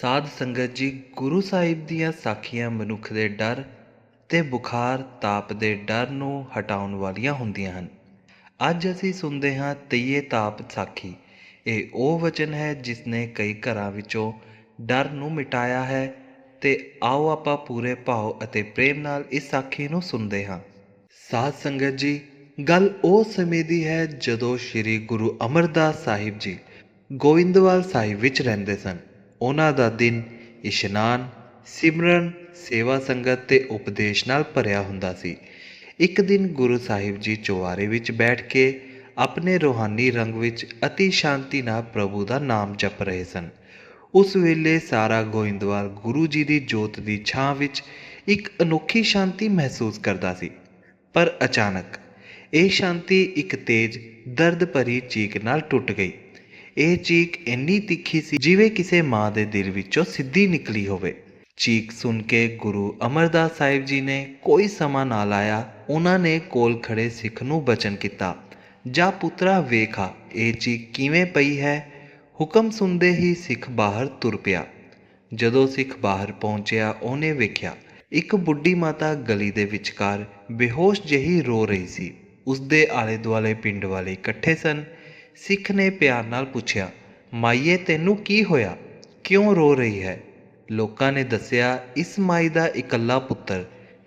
ਸਾਧ ਸੰਗਤ ਜੀ, ਗੁਰੂ ਸਾਹਿਬ ਦੀਆਂ ਸਾਖੀਆਂ ਮਨੁੱਖ ਦੇ ਡਰ ਤੇ ਬੁਖਾਰ, ਤਾਪ ਦੇ ਡਰ ਨੂੰ ਹਟਾਉਣ ਵਾਲੀਆਂ ਹੁੰਦੀਆਂ ਹਨ। ਅੱਜ ਅਸੀਂ ਸੁਣਦੇ ਹਾਂ ਤਈਏ ਤਾਪ ਸਾਖੀ। ਇਹ ਉਹ ਵਚਨ ਹੈ ਜਿਸ ਨੇ ਕਈ ਘਰਾਂ ਵਿੱਚੋਂ ਡਰ ਨੂੰ ਮਿਟਾਇਆ ਹੈ ਤੇ ਆਓ ਆਪਾਂ ਪੂਰੇ ਭਾਵ ਅਤੇ ਪ੍ਰੇਮ ਨਾਲ ਇਸ ਸਾਖੀ ਨੂੰ ਸੁਣਦੇ ਹਾਂ। ਸਾਧ ਸੰਗਤ ਜੀ, ਗੱਲ ਉਹ ਸਮੇਂ ਦੀ ਹੈ ਜਦੋਂ ਸ੍ਰੀ ਗੁਰੂ ਅਮਰਦਾਸ ਸਾਹਿਬ ਜੀ ਗੋਇੰਦਵਾਲ ਸਾਹਿਬ ਵਿੱਚ ਰਹਿੰਦੇ ਸਨ। ਉਹਨਾਂ ਦਾ ਦਿਨ ਇਸ਼ਨਾਨ, ਸਿਮਰਨ, ਸੇਵਾ ਸੰਗਤ ਤੇ ਉਪਦੇਸ਼ ਨਾਲ ਭਰਿਆ ਹੁੰਦਾ ਸੀ। ਇੱਕ ਦਿਨ ਗੁਰੂ ਸਾਹਿਬ ਜੀ ਚੁਬਾਰੇ ਵਿੱਚ ਬੈਠ ਕੇ ਆਪਣੇ ਰੋਹਾਨੀ ਰੰਗ ਵਿੱਚ ਅਤੀ ਸ਼ਾਂਤੀ ਨਾਲ ਪ੍ਰਭੂ ਦਾ ਨਾਮ ਜਪ ਰਹੇ ਸਨ। ਉਸ ਵੇਲੇ ਸਾਰਾ ਗੋਇੰਦਵਾਲ ਗੁਰੂ ਜੀ ਦੀ ਜੋਤ ਦੀ ਛਾਂ ਵਿੱਚ ਇੱਕ ਅਨੋਖੀ ਸ਼ਾਂਤੀ ਮਹਿਸੂਸ ਕਰਦਾ ਸੀ। ਪਰ ਅਚਾਨਕ ਇਹ ਸ਼ਾਂਤੀ ਇੱਕ ਤੇਜ਼, ਦਰਦ ਭਰੀ ਚੀਕ ਨਾਲ ਟੁੱਟ ਗਈ। ਇਹ ਚੀਕ ਇੰਨੀ ਤਿੱਖੀ ਸੀ ਜਿਵੇਂ ਕਿਸੇ ਮਾਂ ਦੇ ਦਿਲ ਵਿੱਚੋਂ ਸਿੱਧੀ ਨਿਕਲੀ ਹੋਵੇ। ਚੀਕ ਸੁਣ ਕੇ ਗੁਰੂ ਅਮਰਦਾਸ ਸਾਹਿਬ ਜੀ ਨੇ ਕੋਈ ਸਮਾਂ ਨਾ ਲਾਇਆ, ਉਹਨਾਂ ਨੇ ਕੋਲ ਖੜੇ ਸਿੱਖ ਨੂੰ ਬਚਨ ਕੀਤਾ। ਜਾ ਪੁੱਤਰਾ, ਵੇਖਾ, ਇਹ ਚੀਕ ਕਿਵੇਂ ਪਈ ਹੈ? ਹੁਕਮ ਸੁਣਦੇ ਹੀ ਸਿੱਖ ਬਾਹਰ ਤੁਰ ਪਿਆ। ਜਦੋਂ ਸਿੱਖ ਬਾਹਰ ਪਹੁੰਚਿਆ, ਉਹਨੇ ਵੇਖਿਆ, ਇੱਕ ਬੁੱਢੀ ਮਾਤਾ ਗਲੀ ਦੇ ਵਿਚਕਾਰ ਬੇਹੋਸ਼ ਜਿਹੀ ਰੋ ਰਹੀ ਸੀ। ਉਸ ਦੇ ਆਲੇ ਦੁਆਲੇ ਪਿੰਡ ਵਾਲੇ ਇਕੱਠੇ ਸਨ। ਸਿੱਖ ਨੇ ਪਿਆਰ ਨਾਲ ਪੁੱਛਿਆ, ਮਾਈਏ, ਤੈਨੂੰ ਕੀ ਹੋਇਆ? ਕਿਉਂ ਰੋ ਰਹੀ ਹੈ? ਲੋਕਾਂ ਨੇ ਦੱਸਿਆ, ਇਸ ਮਾਈ ਦਾ ਇਕੱਲਾ ਪੁੱਤਰ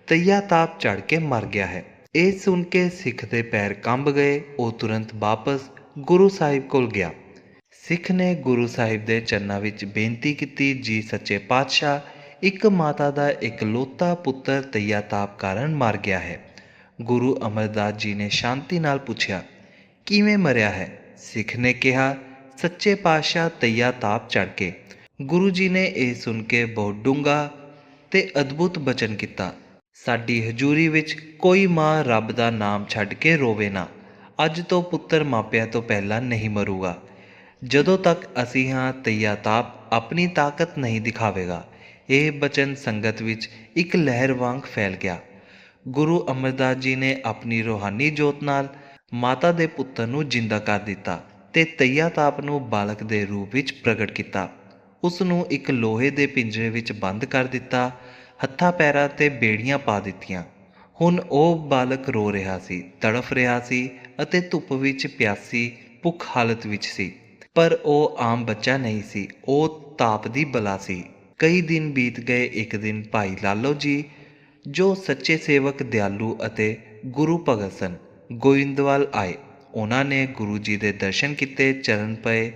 ਤਈਆ ਤਾਪ ਚੜ ਕੇ ਮਰ ਗਿਆ ਹੈ। ਇਹ ਸੁਣ ਕੇ ਸਿੱਖ ਦੇ ਪੈਰ ਕੰਬ ਗਏ, ਉਹ ਤੁਰੰਤ ਵਾਪਸ ਗੁਰੂ ਸਾਹਿਬ ਕੋਲ ਗਿਆ। ਸਿੱਖ ਨੇ ਗੁਰੂ ਸਾਹਿਬ ਦੇ ਚਰਨਾਂ ਵਿੱਚ ਬੇਨਤੀ ਕੀਤੀ, ਜੀ ਸੱਚੇ ਪਾਤਸ਼ਾਹ, ਇੱਕ ਮਾਤਾ ਦਾ ਇਕਲੌਤਾ ਪੁੱਤਰ ਤਈਆ ਤਾਪ ਕਾਰਨ ਮਰ ਗਿਆ ਹੈ। ਗੁਰੂ ਅਮਰਦਾਸ ਜੀ ਨੇ ਸ਼ਾਂਤੀ ਨਾਲ ਪੁੱਛਿਆ, ਕਿਵੇਂ ਮਰਿਆ ਹੈ? ਸਿੱਖ ਨੇ ਕਿਹਾ, ਸੱਚੇ ਪਾਤਸ਼ਾਹ ਤਈਆ ਤਾਪ ਚੜ ਕੇ ਗੁਰੂ ਜੀ ਨੇ ਇਹ ਸੁਣ ਕੇ ਬਹੁਤ ਡੂੰਘਾ ਤੇ ਅਦਭੁਤ ਬਚਨ ਕੀਤਾ। ਸਾਡੀ ਹਜ਼ੂਰੀ ਵਿੱਚ ਕੋਈ ਮਾਂ ਰੱਬ ਦਾ ਨਾਮ ਛੱਡ ਕੇ ਰੋਵੇ ਨਾ। ਅੱਜ ਤੋਂ ਪੁੱਤਰ ਮਾਪਿਆਂ ਤੋਂ ਪਹਿਲਾਂ ਨਹੀਂ ਮਰੂਗਾ। ਜਦੋਂ ਤੱਕ ਅਸੀਂ ਹਾਂ, ਤਈਆ ਤਾਪ ਆਪਣੀ ਤਾਕਤ ਨਹੀਂ ਦਿਖਾਵੇਗਾ। ਇਹ ਬਚਨ ਸੰਗਤ ਵਿੱਚ ਇੱਕ ਲਹਿਰ ਵਾਂਗ ਫੈਲ ਗਿਆ। ਗੁਰੂ ਅਮਰਦਾਸ ਜੀ ਨੇ ਆਪਣੀ ਰੋਹਾਨੀ ਜੋਤ ਨਾਲ ਮਾਤਾ ਦੇ ਪੁੱਤਰ ਨੂੰ ਜਿੰਦਾ ਕਰ ਦਿੱਤਾ ਤੇ ਤਈਆ ਤਾਪ ਨੂੰ ਬਾਲਕ ਦੇ ਰੂਪ ਵਿੱਚ ਪ੍ਰਗਟ ਕੀਤਾ। ਉਸ ਨੂੰ ਇੱਕ ਲੋਹੇ ਦੇ ਪਿੰਜਰੇ ਵਿੱਚ ਬੰਦ ਕਰ ਦਿੱਤਾ, ਹੱਥਾਂ ਪੈਰਾਂ ਤੇ ਬੇੜੀਆਂ ਪਾ ਦਿੱਤੀਆਂ। ਹੁਣ ਉਹ ਬਾਲਕ ਰੋ ਰਿਹਾ ਸੀ, ਤੜਫ ਰਿਹਾ ਸੀ ਅਤੇ ਧੁੱਪ ਵਿੱਚ ਪਿਆਸੀ, ਭੁੱਖ ਹਾਲਤ ਵਿੱਚ ਸੀ। ਪਰ ਉਹ ਆਮ ਬੱਚਾ ਨਹੀਂ ਸੀ, ਉਹ ਤਾਪ ਦੀ ਬਲਾ ਸੀ। ਕਈ ਦਿਨ ਬੀਤ ਗਏ, ਇੱਕ ਦਿਨ ਭਾਈ ਲਾਲੋ ਜੀ, ਜੋ ਸੱਚੇ ਸੇਵਕ ਦਿਆਲੂ ਅਤੇ ਗੁਰੂ ਭਗਤ ਸਨ ਗੋਇੰਦਵਾਲ ਆਏ। ਉਹਨਾਂ ਨੇ ਗੁਰੂ ਜੀ ਦੇ ਦਰਸ਼ਨ ਕੀਤੇ, ਚਰਨ ਪਏ,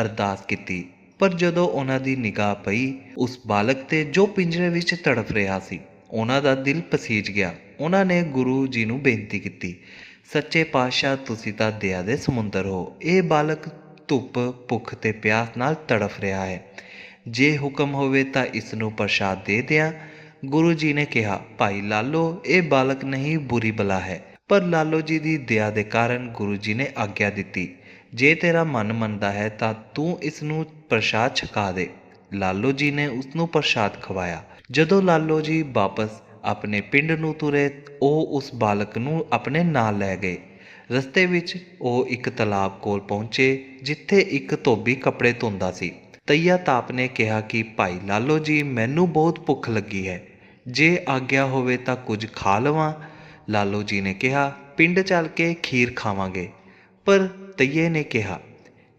ਅਰਦਾਸ ਕੀਤੀ। ਪਰ ਜਦੋਂ ਉਹਨਾਂ ਦੀ ਨਿਗਾਹ ਪਈ, ਉਸ ਬਾਲਕ ਤੇ ਜੋ ਪਿੰਜਰੇ ਵਿੱਚ ਤੜਫ ਰਿਹਾ ਸੀ, ਉਹਨਾਂ ਦਾ ਦਿਲ ਪਸੀਜ ਗਿਆ। ਉਹਨਾਂ ਨੇ ਗੁਰੂ ਜੀ ਨੂੰ ਬੇਨਤੀ ਕੀਤੀ, ਸੱਚੇ ਪਾਤਸ਼ਾਹ, ਤੁਸੀਂ ਤਾਂ ਦਇਆ ਦੇ ਸਮੁੰਦਰ ਹੋ। ਇਹ ਬਾਲਕ ਧੁੱਪ, ਭੁੱਖ ਤੇ ਪਿਆਸ ਨਾਲ ਤੜਫ ਰਿਹਾ ਹੈ। ਜੇ ਹੁਕਮ ਹੋਵੇ ਤਾਂ ਇਸ ਨੂੰ ਪ੍ਰਸ਼ਾਦ ਦੇ ਦਿਆਂ। ਗੁਰੂ ਜੀ ਨੇ ਕਿਹਾ, ਭਾਈ ਲਾਲੋ, ਇਹ ਬਾਲਕ ਨਹੀਂ ਬੁਰੀ ਬਲਾ ਹੈ। ਪਰ ਲਾਲੋ ਜੀ ਦੀ ਦਇਆ ਦੇ ਕਾਰਨ ਗੁਰੂ ਜੀ ਨੇ ਆਗਿਆ ਦਿੱਤੀ। ਜੇ ਤੇਰਾ ਮਨ ਮੰਨਦਾ ਹੈ ਤਾਂ ਤੂੰ ਇਸ ਨੂੰ ਪ੍ਰਸ਼ਾਦ ਛਕਾ ਦੇ। ਲਾਲੋ ਜੀ ਨੇ ਉਸ ਨੂੰ ਪ੍ਰਸ਼ਾਦ ਖਵਾਇਆ। ਜਦੋਂ ਲਾਲੋ ਜੀ ਵਾਪਸ ਆਪਣੇ ਪਿੰਡ ਨੂੰ ਤੁਰੇ, ਉਹ ਉਸ ਬਾਲਕ ਨੂੰ ਆਪਣੇ ਨਾਲ ਲੈ ਗਏ। ਰਸਤੇ ਵਿੱਚ ਉਹ ਇੱਕ ਤਲਾਬ ਕੋਲ ਪਹੁੰਚੇ, ਜਿੱਥੇ ਇੱਕ ਧੋਬੀ ਕੱਪੜੇ ਧੋਂਦਾ ਸੀ। ਤਈਆ ਤਾਪ ਨੇ ਕਿਹਾ ਕਿ, ਭਾਈ ਲਾਲੋ ਜੀ, ਮੈਨੂੰ ਬਹੁਤ ਭੁੱਖ ਲੱਗੀ ਹੈ। ਜੇ ਆਗਿਆ ਹੋਵੇ ਤਾਂ ਕੁਝ ਖਾ ਲਵਾਂ। ਲਾਲੋ ਜੀ ਨੇ ਕਿਹਾ, ਪਿੰਡ ਚੱਲ ਕੇ ਖੀਰ ਖਾਵਾਂਗੇ। ਪਰ ਤਈਏ ਨੇ ਕਿਹਾ,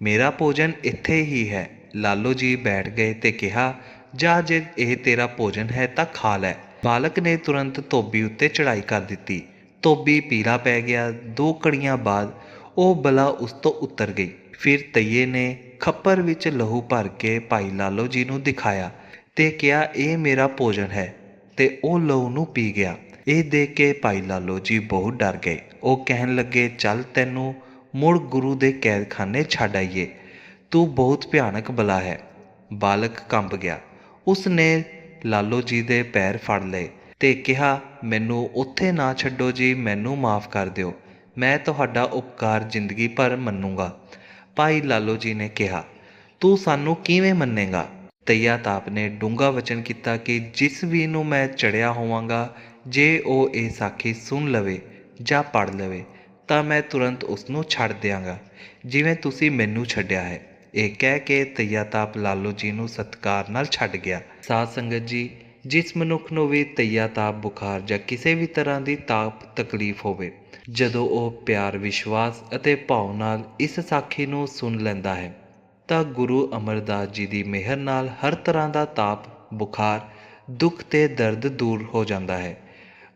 ਮੇਰਾ ਭੋਜਨ ਇੱਥੇ ਹੀ ਹੈ। ਲਾਲੋ ਜੀ ਬੈਠ ਗਏ ਤੇ ਕਿਹਾ, ਜਾ ਜੇ ਇਹ ਤੇਰਾ ਭੋਜਨ ਹੈ ਤਾਂ ਖਾ ਲੈ। ਬਾਲਕ ਨੇ ਤੁਰੰਤ ਧੋਬੀ ਉੱਤੇ ਚੜਾਈ ਕਰ ਦਿੱਤੀ। ਧੋਬੀ ਪੀਲਾ ਪੈ ਗਿਆ। ਦੋ ਘੜੀਆਂ ਬਾਅਦ ਉਹ ਬਲਾ ਉਸ ਤੋਂ ਉਤਰ ਗਈ। ਫਿਰ ਤਈਏ ਨੇ ਖੱਪਰ ਵਿੱਚ ਲਹੂ ਭਰ ਕੇ ਭਾਈ ਲਾਲੋ ਜੀ ਨੂੰ ਦਿਖਾਇਆ ਤੇ ਕਿਹਾ, ਇਹ ਮੇਰਾ ਭੋਜਨ ਹੈ। ਤੇ ਉਹ ਲਹੂ ਨੂੰ ਪੀ ਗਿਆ। ਇਹ ਦੇਖ ਕੇ ਭਾਈ ਲਾਲੋ ਜੀ ਬਹੁਤ ਡਰ ਗਏ। ਉਹ ਕਹਿਣ ਲੱਗੇ, ਚੱਲ ਤੈਨੂੰ ਮੁੜ ਗੁਰੂ ਦੇ ਕੈਦਖਾਨੇ ਛੱਡ ਆਈਏ। ਤੂੰ ਬਹੁਤ ਭਿਆਨਕ ਬਲਾ ਹੈ। ਬਾਲਕ ਕੰਬ ਗਿਆ। ਉਸ ਨੇ ਲਾਲੋ ਜੀ ਦੇ ਪੈਰ ਫੜ ਲਏ ਤੇ ਕਿਹਾ, ਮੈਨੂੰ ਉੱਥੇ ਨਾ ਛੱਡੋ ਜੀ, ਮੈਨੂੰ ਮਾਫ ਕਰ ਦਿਓ। ਮੈਂ ਤੁਹਾਡਾ ਉਪਕਾਰ ਜ਼ਿੰਦਗੀ ਭਰ ਮੰਨੂਗਾ। ਭਾਈ ਲਾਲੋ ਜੀ ਨੇ ਕਿਹਾ, ਤੂੰ ਸਾਨੂੰ ਕਿਵੇਂ ਮੰਨੇਗਾ? ਤਈਆ ਤਾਪ ਨੇ ਡੂੰਗਾ ਵਚਨ ਕੀਤਾ ਕਿ ਜਿਸ ਵੀ ਨੂੰ ਮੈਂ ਚੜਿਆ ਹੋਵਾਂਗਾ ਜੇ ਉਹ ਇਹ ਸਾਖੀ ਸੁਣ ਲਵੇ ਜਾਂ ਪੜ ਲਵੇ, ਤਾਂ ਮੈਂ ਤੁਰੰਤ ਉਸ ਨੂੰ ਛੱਡ ਦਿਆਂਗਾ। ਜਿਵੇਂ ਤੁਸੀਂ ਮੈਨੂੰ ਛੱਡਿਆ ਹੈ। ਇਹ ਕਹਿ ਕੇ ਤਈਆ ਤਾਪ ਲਾਲੋ ਜੀ ਨੂੰ ਸਤਕਾਰ ਨਾਲ ਛੱਡ ਗਿਆ। ਸਾਧ ਸੰਗਤ ਜੀ, ਜਿਸ ਮਨੁੱਖ ਨੂੰ ਵੀ ਤਈਆ ਤਾਪ ਬੁਖਾਰ ਜਾਂ ਕਿਸੇ ਵੀ ਤਰ੍ਹਾਂ ਦੀ ਤਾਪ ਤਕਲੀਫ ਹੋਵੇ, ਜਦੋਂ ਉਹ ਪਿਆਰ, ਵਿਸ਼ਵਾਸ ਅਤੇ ਭਾਵ ਨਾਲ ਇਸ ਸਾਖੀ ਨੂੰ ਸੁਣ ਲੈਂਦਾ ਹੈ, ਤਾਂ ਗੁਰੂ ਅਮਰਦਾਸ ਜੀ ਦੀ ਮਿਹਰ ਨਾਲ ਹਰ ਤਰ੍ਹਾਂ ਦਾ ਤਾਪ, ਬੁਖਾਰ, ਦੁੱਖ ਤੇ ਦਰਦ ਦੂਰ ਹੋ ਜਾਂਦਾ ਹੈ।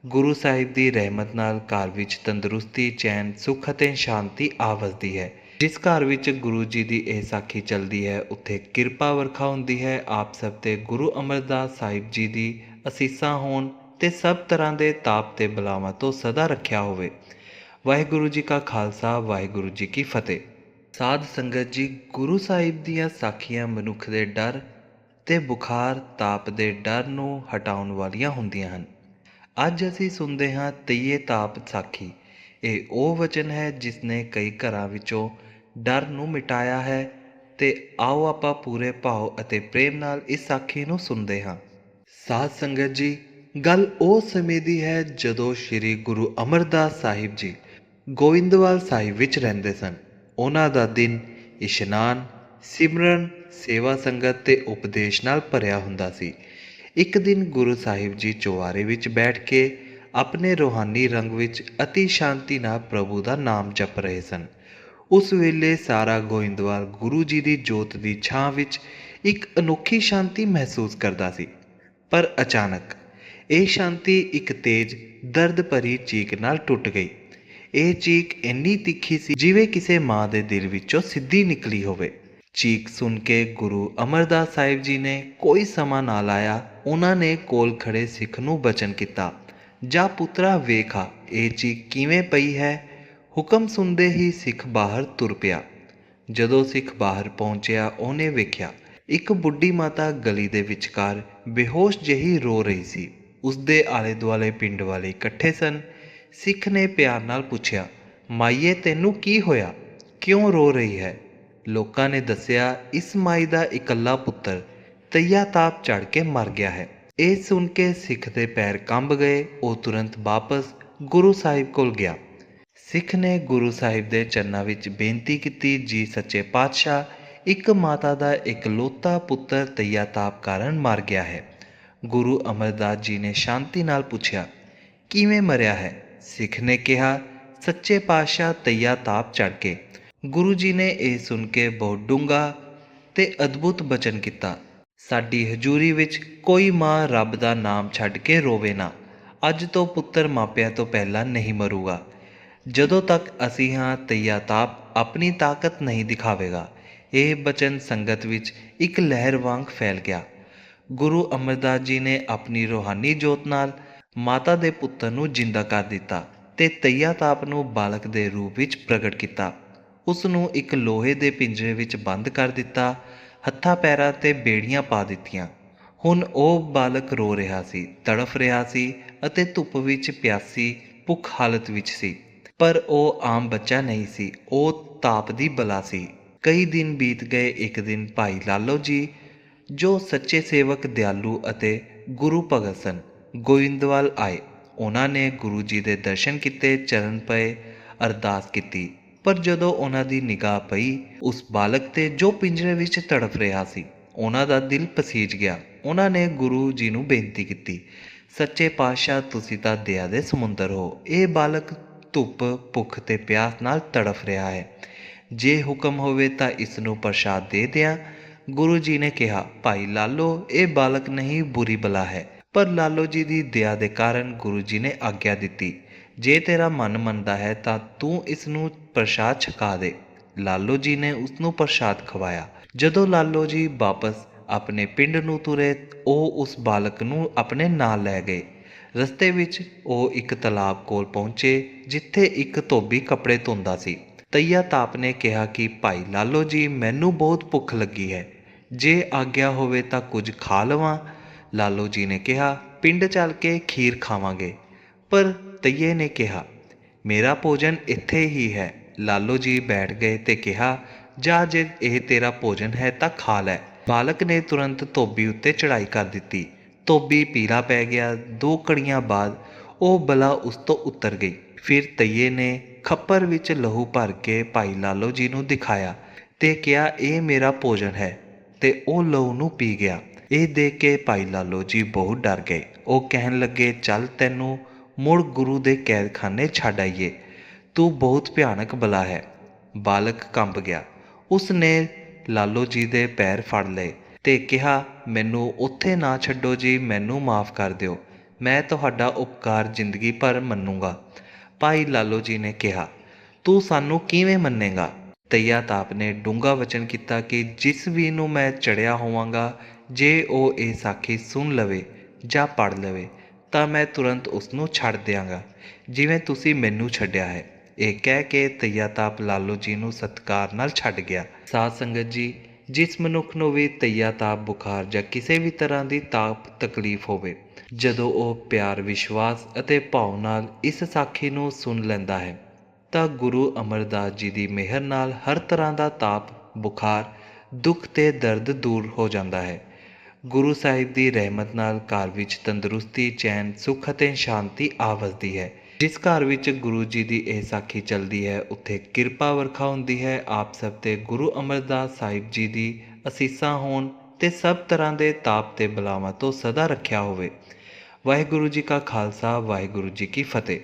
ਗੁਰੂ ਸਾਹਿਬ ਦੀ ਰਹਿਮਤ ਨਾਲ ਘਰ ਵਿੱਚ ਤੰਦਰੁਸਤੀ, ਚੈਨ, ਸੁੱਖ ਅਤੇ ਸ਼ਾਂਤੀ ਆ ਵਸਦੀ ਹੈ। ਜਿਸ ਘਰ ਵਿੱਚ ਗੁਰੂ ਜੀ ਦੀ ਇਹ ਸਾਖੀ ਚੱਲਦੀ ਹੈ, ਉੱਥੇ ਕਿਰਪਾ ਵਰਖਾ ਹੁੰਦੀ ਹੈ। ਆਪ ਸਭ ਤੇ ਗੁਰੂ ਅਮਰਦਾਸ ਸਾਹਿਬ ਜੀ ਦੀ ਅਸੀਸਾਂ ਹੋਣ ਤੇ ਸਭ ਤਰ੍ਹਾਂ ਦੇ ਤਾਪ ਤੇ ਬਲਾਵਾਂ ਤੋਂ ਸਦਾ ਰੱਖਿਆ ਹੋਵੇ। ਵਾਹਿਗੁਰੂ ਜੀ ਕਾ ਖਾਲਸਾ, ਵਾਹਿਗੁਰੂ ਜੀ ਕੀ ਫਤਿਹ। ਸਾਧ ਸੰਗਤ ਜੀ, ਗੁਰੂ ਸਾਹਿਬ ਦੀਆਂ ਸਾਖੀਆਂ ਮਨੁੱਖ ਦੇ ਡਰ ਤੇ ਬੁਖਾਰ, ਤਾਪ ਦੇ ਡਰ ਨੂੰ ਹਟਾਉਣ ਵਾਲੀਆਂ ਹੁੰਦੀਆਂ ਹਨ। ਅੱਜ ਅਸੀਂ ਸੁਣਦੇ ਹਾਂ ਤਈਏ ਤਾਪ ਸਾਖੀ। ਇਹ ਉਹ ਵਚਨ ਹੈ ਜਿਸ ਨੇ ਕਈ ਘਰਾਂ ਵਿੱਚੋਂ ਡਰ ਨੂੰ ਮਿਟਾਇਆ ਹੈ ਤੇ ਆਓ ਆਪਾਂ ਪੂਰੇ ਭਾਵ ਅਤੇ ਪ੍ਰੇਮ ਨਾਲ ਇਸ ਸਾਖੀ ਨੂੰ ਸੁਣਦੇ ਹਾਂ। ਸਾਧ ਸੰਗਤ ਜੀ, ਗੱਲ ਉਹ ਸਮੇਂ ਦੀ ਹੈ ਜਦੋਂ ਸ੍ਰੀ ਗੁਰੂ ਅਮਰਦਾਸ ਸਾਹਿਬ ਜੀ ਗੋਇੰਦਵਾਲ ਸਾਹਿਬ ਵਿੱਚ ਰਹਿੰਦੇ ਸਨ। ਉਹਨਾਂ ਦਾ ਦਿਨ ਇਸ਼ਨਾਨ, ਸਿਮਰਨ, ਸੇਵਾ ਸੰਗਤ ਤੇ ਉਪਦੇਸ਼ ਨਾਲ ਭਰਿਆ ਹੁੰਦਾ ਸੀ। ਇੱਕ ਦਿਨ ਗੁਰੂ ਸਾਹਿਬ ਜੀ ਚੁਵਾਰੇ ਵਿੱਚ ਬੈਠ ਕੇ ਆਪਣੇ ਰੋਹਾਨੀ ਰੰਗ ਵਿੱਚ ਅਤੀ ਸ਼ਾਂਤੀ ਨਾਲ ਪ੍ਰਭੂ ਦਾ ਨਾਮ ਜਪ ਰਹੇ ਸਨ। ਉਸ ਵੇਲੇ ਸਾਰਾ ਗੋਇੰਦਵਾਲ ਗੁਰੂ ਜੀ ਦੀ ਜੋਤ ਦੀ ਛਾਂ ਵਿੱਚ ਇੱਕ ਅਨੋਖੀ ਸ਼ਾਂਤੀ ਮਹਿਸੂਸ ਕਰਦਾ ਸੀ। ਪਰ ਅਚਾਨਕ ਇਹ ਸ਼ਾਂਤੀ ਇੱਕ ਤੇਜ਼, ਦਰਦ ਭਰੀ ਚੀਕ ਨਾਲ ਟੁੱਟ ਗਈ। ਇਹ ਚੀਕ ਇੰਨੀ ਤਿੱਖੀ ਸੀ, ਜਿਵੇਂ ਕਿਸੇ ਮਾਂ ਦੇ ਦਿਲ ਵਿੱਚੋਂ ਸਿੱਧੀ ਨਿਕਲੀ ਹੋਵੇ। ਚੀਕ ਸੁਣ ਕੇ ਗੁਰੂ ਅਮਰਦਾਸ ਸਾਹਿਬ ਜੀ ਨੇ ਕੋਈ ਸਮਾਂ ਨਾ ਲਾਇਆ, ਉਹਨਾਂ ਨੇ ਕੋਲ ਖੜੇ ਸਿੱਖ ਨੂੰ ਬਚਨ ਕੀਤਾ। ਜਾ ਪੁੱਤਰਾ, ਵੇਖਾ, ਇਹ ਚੀਕ ਕਿਵੇਂ ਪਈ ਹੈ? ਹੁਕਮ ਸੁਣਦੇ ਹੀ ਸਿੱਖ ਬਾਹਰ ਤੁਰ ਪਿਆ। ਜਦੋਂ ਸਿੱਖ ਬਾਹਰ ਪਹੁੰਚਿਆ, ਉਹਨੇ ਵੇਖਿਆ, ਇੱਕ ਬੁੱਢੀ ਮਾਤਾ ਗਲੀ ਦੇ ਵਿਚਕਾਰ ਬੇਹੋਸ਼ ਜਿਹੀ ਰੋ ਰਹੀ ਸੀ। ਉਸ ਦੇ ਆਲੇ ਦੁਆਲੇ ਪਿੰਡ ਵਾਲੇ ਇਕੱਠੇ ਸਨ। ਸਿੱਖ ਨੇ ਪਿਆਰ ਨਾਲ ਪੁੱਛਿਆ, ਮਾਈਏ, ਤੈਨੂੰ ਕੀ ਹੋਇਆ? ਕਿਉਂ ਰੋ ਰਹੀ ਹੈ? ਲੋਕਾਂ ਨੇ ਦੱਸਿਆ, ਇਸ ਮਾਈ ਦਾ ਇਕੱਲਾ ਪੁੱਤਰ ਤਈਆ ਤਾਪ ਚੜ ਕੇ ਮਰ ਗਿਆ ਹੈ। ਇਹ ਸੁਣ ਕੇ ਸਿੱਖ ਦੇ ਪੈਰ ਕੰਬ ਗਏ, ਉਹ ਤੁਰੰਤ ਵਾਪਸ ਗੁਰੂ ਸਾਹਿਬ ਕੋਲ ਗਿਆ। ਸਿੱਖ ਨੇ ਗੁਰੂ ਸਾਹਿਬ ਦੇ ਚਰਨਾਂ ਵਿੱਚ ਬੇਨਤੀ ਕੀਤੀ, ਜੀ ਸੱਚੇ ਪਾਤਸ਼ਾਹ, ਇੱਕ ਮਾਤਾ ਦਾ ਇਕਲੌਤਾ ਪੁੱਤਰ ਤਈਆ ਤਾਪ ਕਾਰਨ ਮਰ ਗਿਆ ਹੈ। ਗੁਰੂ ਅਮਰਦਾਸ ਜੀ ਨੇ ਸ਼ਾਂਤੀ ਨਾਲ ਪੁੱਛਿਆ, ਕਿਵੇਂ ਮਰਿਆ ਹੈ? ਸਿੱਖ ਨੇ ਕਿਹਾ, ਸੱਚੇ ਪਾਤਸ਼ਾਹ ਤਈਆ ਤਾਪ ਚੜ ਕੇ ਗੁਰੂ ਜੀ ਨੇ ਇਹ ਸੁਣ ਕੇ ਬਹੁਤ ਡੂੰਘਾ ਤੇ ਅਦਭੁਤ ਬਚਨ ਕੀਤਾ। ਸਾਡੀ ਹਜ਼ੂਰੀ ਵਿੱਚ ਕੋਈ ਮਾਂ ਰੱਬ ਦਾ ਨਾਮ ਛੱਡ ਕੇ ਰੋਵੇ ਨਾ। ਅੱਜ ਤੋਂ ਪੁੱਤਰ ਮਾਪਿਆਂ ਤੋਂ ਪਹਿਲਾਂ ਨਹੀਂ ਮਰੂਗਾ। ਜਦੋਂ ਤੱਕ ਅਸੀਂ ਹਾਂ ਤਈਆ ਤਾਪ ਆਪਣੀ ਤਾਕਤ ਨਹੀਂ ਦਿਖਾਵੇਗਾ। ਇਹ ਬਚਨ ਸੰਗਤ ਵਿੱਚ ਇੱਕ ਲਹਿਰ ਵਾਂਗ ਫੈਲ ਗਿਆ। ਗੁਰੂ ਅਮਰਦਾਸ ਜੀ ਨੇ ਆਪਣੀ ਰੋਹਾਨੀ ਜੋਤ ਨਾਲ ਮਾਤਾ ਦੇ ਪੁੱਤਰ ਨੂੰ ਜਿੰਦਾ ਕਰ ਦਿੱਤਾ ਤੇ ਤਈਆ ਤਾਪ ਨੂੰ ਬਾਲਕ ਦੇ ਰੂਪ ਵਿੱਚ ਪ੍ਰਗਟ ਕੀਤਾ। ਉਸ ਨੂੰ ਇੱਕ ਲੋਹੇ ਦੇ ਪਿੰਜਰੇ ਵਿੱਚ ਬੰਦ ਕਰ ਦਿੱਤਾ, ਹੱਥਾਂ ਪੈਰਾਂ ਤੇ ਬੇੜੀਆਂ ਪਾ ਦਿੱਤੀਆਂ। ਹੁਣ ਉਹ ਬਾਲਕ ਰੋ ਰਿਹਾ ਸੀ, ਤੜਫ ਰਿਹਾ ਸੀ ਅਤੇ ਧੁੱਪ ਵਿੱਚ ਪਿਆਸੀ, ਭੁੱਖ ਹਾਲਤ ਵਿੱਚ ਸੀ। ਪਰ ਉਹ ਆਮ ਬੱਚਾ ਨਹੀਂ ਸੀ, ਉਹ ਤਾਪ ਦੀ ਬਲਾ ਸੀ। ਕਈ ਦਿਨ ਬੀਤ ਗਏ, ਇੱਕ ਦਿਨ ਭਾਈ ਲਾਲੋ ਜੀ, ਜੋ ਸੱਚੇ ਸੇਵਕ ਦਿਆਲੂ ਅਤੇ ਗੁਰੂ ਭਗਤ ਸਨ, ਗੋਇੰਦਵਾਲ ਆਏ। ਉਹਨਾਂ ਨੇ ਗੁਰੂ ਜੀ ਦੇ ਦਰਸ਼ਨ ਕੀਤੇ, ਚਰਨ ਪਏ, ਅਰਦਾਸ ਕੀਤੀ। ਪਰ ਜਦੋਂ ਉਹਨਾਂ ਦੀ ਨਿਗਾਹ ਪਈ, ਉਸ ਬਾਲਕ ਤੇ ਜੋ ਪਿੰਜਰੇ ਵਿੱਚ ਤੜਫ ਰਿਹਾ ਸੀ, ਉਹਨਾਂ ਦਾ ਦਿਲ ਪਸੀਜ ਗਿਆ। ਉਹਨਾਂ ਨੇ ਗੁਰੂ ਜੀ ਨੂੰ ਬੇਨਤੀ ਕੀਤੀ, ਸੱਚੇ ਪਾਤਸ਼ਾਹ, ਤੁਸੀਂ ਤਾਂ ਦਇਆ ਦੇ ਸਮੁੰਦਰ ਹੋ। ਇਹ ਬਾਲਕ ਧੁੱਪ, ਭੁੱਖ ਤੇ ਪਿਆਸ ਨਾਲ ਤੜਫ ਰਿਹਾ ਹੈ। ਜੇ ਹੁਕਮ ਹੋਵੇ ਤਾਂ ਇਸ ਨੂੰ ਪ੍ਰਸ਼ਾਦ ਦੇ ਦਿਆਂ। ਗੁਰੂ ਜੀ ਨੇ ਕਿਹਾ, ਭਾਈ ਲਾਲੋ, ਇਹ ਬਾਲਕ ਨਹੀਂ, ਬੁਰੀ ਬਲਾ ਹੈ। ਪਰ ਲਾਲੋ ਜੀ ਦੀ ਦਇਆ ਦੇ ਕਾਰਨ ਗੁਰੂ ਜੀ ਨੇ ਆਗਿਆ ਦਿੱਤੀ, ਜੇ ਤੇਰਾ ਮਨ ਮੰਨਦਾ ਹੈ ਤਾਂ ਤੂੰ ਇਸ ਨੂੰ ਪ੍ਰਸ਼ਾਦ ਛਕਾ ਦੇ। ਲਾਲੋ ਜੀ ਨੇ ਉਸ ਨੂੰ ਪ੍ਰਸ਼ਾਦ ਖਵਾਇਆ। ਜਦੋਂ ਲਾਲੋ ਜੀ ਵਾਪਸ ਆਪਣੇ ਪਿੰਡ ਨੂੰ ਤੁਰੇ, ਉਹ ਉਸ ਬਾਲਕ ਨੂੰ ਆਪਣੇ ਨਾਲ ਲੈ ਗਏ। ਰਸਤੇ ਵਿੱਚ ਉਹ ਇੱਕ ਤਲਾਬ ਕੋਲ ਪਹੁੰਚੇ, ਜਿੱਥੇ ਇੱਕ ਧੋਬੀ ਕੱਪੜੇ ਧੋਂਦਾ ਸੀ। ਤਈਆ ਤਾਪ ਨੇ ਕਿਹਾ ਕਿ, ਭਾਈ ਲਾਲੋ ਜੀ, ਮੈਨੂੰ ਬਹੁਤ ਭੁੱਖ ਲੱਗੀ ਹੈ। ਜੇ ਆਗਿਆ ਹੋਵੇ ਤਾਂ ਕੁਝ ਖਾ ਲਵਾਂ। ਲਾਲੋ ਜੀ ਨੇ ਕਿਹਾ, ਪਿੰਡ ਚੱਲ ਕੇ ਖੀਰ ਖਾਵਾਂਗੇ। ਪਰ ਤਈਏ ਨੇ ਕਿਹਾ, ਮੇਰਾ ਭੋਜਨ ਇੱਥੇ ਹੀ ਹੈ। ਲਾਲੋ ਜੀ ਬੈਠ ਗਏ ਤੇ ਕਿਹਾ, ਜਾ ਜੇ ਇਹ ਤੇਰਾ ਭੋਜਨ ਹੈ ਤਾਂ ਖਾ ਲੈ। ਬਾਲਕ ਨੇ ਤੁਰੰਤ ਧੋਬੀ ਉੱਤੇ ਚੜਾਈ ਕਰ ਦਿੱਤੀ। ਧੋਬੀ ਪੀਲਾ ਪੈ ਗਿਆ। ਦੋ ਘੜੀਆਂ ਬਾਅਦ ਉਹ ਬਲਾ ਉਸ ਤੋਂ ਉਤਰ ਗਈ। ਫਿਰ ਤਈਏ ਨੇ ਖੱਪਰ ਵਿੱਚ ਲਹੂ ਭਰ ਕੇ ਭਾਈ ਲਾਲੋ ਜੀ ਨੂੰ ਦਿਖਾਇਆ ਤੇ ਕਿਹਾ, ਇਹ ਮੇਰਾ ਭੋਜਨ ਹੈ। ਤੇ ਉਹ ਲਹੂ ਨੂੰ ਪੀ ਗਿਆ। ਇਹ ਦੇਖ ਕੇ ਭਾਈ ਲਾਲੋ ਜੀ ਬਹੁਤ ਡਰ ਗਏ। ਉਹ ਕਹਿਣ ਲੱਗੇ, ਚੱਲ ਤੈਨੂੰ ਮੁੜ ਗੁਰੂ ਦੇ ਕੈਦਖਾਨੇ ਛੱਡ ਆਈਏ। ਤੂੰ ਬਹੁਤ ਭਿਆਨਕ ਬਲਾ ਹੈ। ਬਾਲਕ ਕੰਬ ਗਿਆ। ਉਸ ਨੇ ਲਾਲੋ ਜੀ ਦੇ ਪੈਰ ਫੜ ਲਏ ਤੇ ਕਿਹਾ, ਮੈਨੂੰ ਉੱਥੇ ਨਾ ਛੱਡੋ ਜੀ, ਮੈਨੂੰ ਮਾਫ ਕਰ ਦਿਓ। ਮੈਂ ਤੁਹਾਡਾ ਉਪਕਾਰ ਜ਼ਿੰਦਗੀ ਭਰ ਮੰਨੂਗਾ। ਭਾਈ ਲਾਲੋ ਜੀ ਨੇ ਕਿਹਾ, ਤੂੰ ਸਾਨੂੰ ਕਿਵੇਂ ਮੰਨੇਗਾ? ਤਈਆ ਤਾਪ ਨੇ ਡੂੰਘਾ ਵਚਨ ਕੀਤਾ ਕਿ ਜਿਸ ਵੀ ਨੂੰ ਮੈਂ ਚੜਿਆ ਹੋਵਾਂਗਾ, ਜੇ ਉਹ ਇਹ ਸਾਖੀ ਸੁਣ ਲਵੇ ਜਾਂ ਪੜ੍ਹ ਲਵੇ, ਤਾਂ ਮੈਂ ਤੁਰੰਤ ਉਸ ਨੂੰ ਛੱਡ ਦਿਆਂਗਾ, ਜਿਵੇਂ ਤੁਸੀਂ ਮੈਨੂੰ ਛੱਡਿਆ ਹੈ। ਇਹ ਕਹਿ ਕੇ ਤਈਆ ਤਾਪ ਲਾਲੋ ਜੀ ਨੂੰ ਸਤਕਾਰ ਨਾਲ ਛੱਡ ਗਿਆ। ਸਾਧ ਸੰਗਤ ਜੀ, ਜਿਸ ਮਨੁੱਖ ਨੂੰ ਵੀ ਤਈਆ ਤਾਪ ਬੁਖਾਰ ਜਾਂ ਕਿਸੇ ਵੀ ਤਰ੍ਹਾਂ ਦੀ ਤਾਪ ਤਕਲੀਫ ਹੋਵੇ, ਜਦੋਂ ਉਹ ਪਿਆਰ, ਵਿਸ਼ਵਾਸ ਅਤੇ ਭਾਵ ਨਾਲ ਇਸ ਸਾਖੀ ਨੂੰ ਸੁਣ ਲੈਂਦਾ ਹੈ, ਤਾਂ ਗੁਰੂ ਅਮਰਦਾਸ ਜੀ ਦੀ ਮਿਹਰ ਨਾਲ ਹਰ ਤਰ੍ਹਾਂ ਦਾ ਤਾਪ, ਬੁਖਾਰ, ਦੁੱਖ ਤੇ ਦਰਦ ਦੂਰ ਹੋ ਜਾਂਦਾ ਹੈ। ਗੁਰੂ ਸਾਹਿਬ ਦੀ ਰਹਿਮਤ ਨਾਲ ਘਰ ਵਿੱਚ ਤੰਦਰੁਸਤੀ, ਚੈਨ, ਸੁੱਖ ਅਤੇ ਸ਼ਾਂਤੀ ਆ ਵਸਦੀ ਹੈ। ਜਿਸ ਘਰ ਵਿੱਚ ਗੁਰੂ ਜੀ ਦੀ ਇਹ ਸਾਖੀ ਚੱਲਦੀ ਹੈ, ਉੱਥੇ ਕਿਰਪਾ ਵਰਖਾ ਹੁੰਦੀ ਹੈ। ਆਪ ਸਭ ਤੇ ਗੁਰੂ ਅਮਰਦਾਸ ਸਾਹਿਬ ਜੀ ਦੀ ਅਸੀਸਾਂ ਹੋਣ ਤੇ ਸਭ ਤਰ੍ਹਾਂ ਦੇ ਤਾਪ ਤੇ ਬਲਾਵਾਂ ਤੋਂ ਸਦਾ ਰੱਖਿਆ ਹੋਵੇ। ਵਾਹਿਗੁਰੂ ਜੀ ਕਾ ਖਾਲਸਾ, ਵਾਹਿਗੁਰੂ ਜੀ ਕੀ ਫਤਿਹ।